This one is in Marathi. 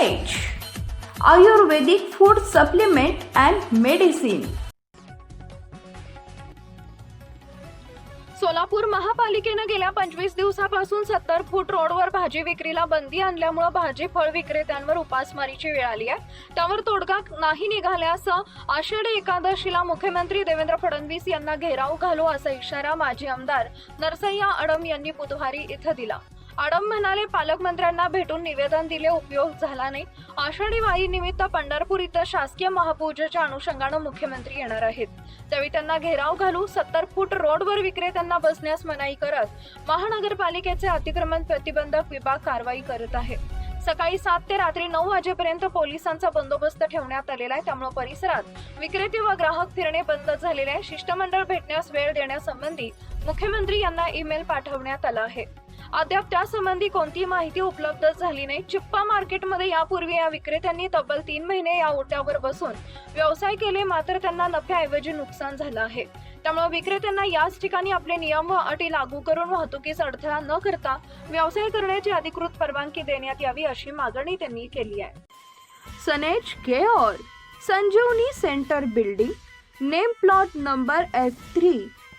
Ayurvedic food supplement and medicine Solapur महापालिकेनं गेल्या पंचवीस दिवसापासून सत्तर फूट रोडवर भाजी विक्रीला बंदी आणल्यामुळे भाजी फळ विक्रेत्यांवर उपासमारीची वेळ आली आहे. त्यावर तोडगा नाही निघाल्यास आषाढी एकादशीला मुख्यमंत्री देवेंद्र फडणवीस यांना घेराव घालू असा इशारा माजी आमदार नरसय्या अडम यांनी बुधवारी इथं दिला. आडम म्हणाले पालकमंत्र्यांना भेटून निवेदन दिले उपयोग झाला नाही. आषाढी वारी निमित्त पंढरपूर इथं शासकीय महापूजेच्या अनुषंगानं मुख्यमंत्री येणार आहेत. त्यावेळी त्यांना घेराव घालू सत्तर फूट रोडवर विक्रेत्यांना बसण्यास मनाई करत महानगरपालिकेचे अतिक्रमण प्रतिबंधक विभाग कारवाई करत आहे. सकाळी सात ते रात्री नऊ वाजेपर्यंत पोलिसांचा बंदोबस्त ठेवण्यात आलेला आहे. त्यामुळे परिसरात विक्रेते व ग्राहक फिरणे बंद झालेले आहे. शिष्टमंडळ भेटण्यास वेळ देण्यासंबंधी मुख्यमंत्री यांना ईमेल पाठवण्यात आला आहे. अद्याप त्यासंबंधी कोणतीही माहिती उपलब्ध झाली नाही. चिप्पा मार्केटमध्ये यापूर्वी या विक्रेत्यांनी तब्बल तीन महिने या ओट्यावर बसून व्यवसाय केले मात्र त्यांना नफ्याऐवजी नुकसान झालं आहे. त्यामुळे विक्रेत्यांना याच ठिकाणी आपले नियम व अटी लागू करून वाहतुकीस अडथळा न करता व्यवसाय करण्याची अधिकृत परवानगी देण्यात यावी अशी मागणी त्यांनी केली आहे. सनेज care Sanjeevani centre building name plot number F three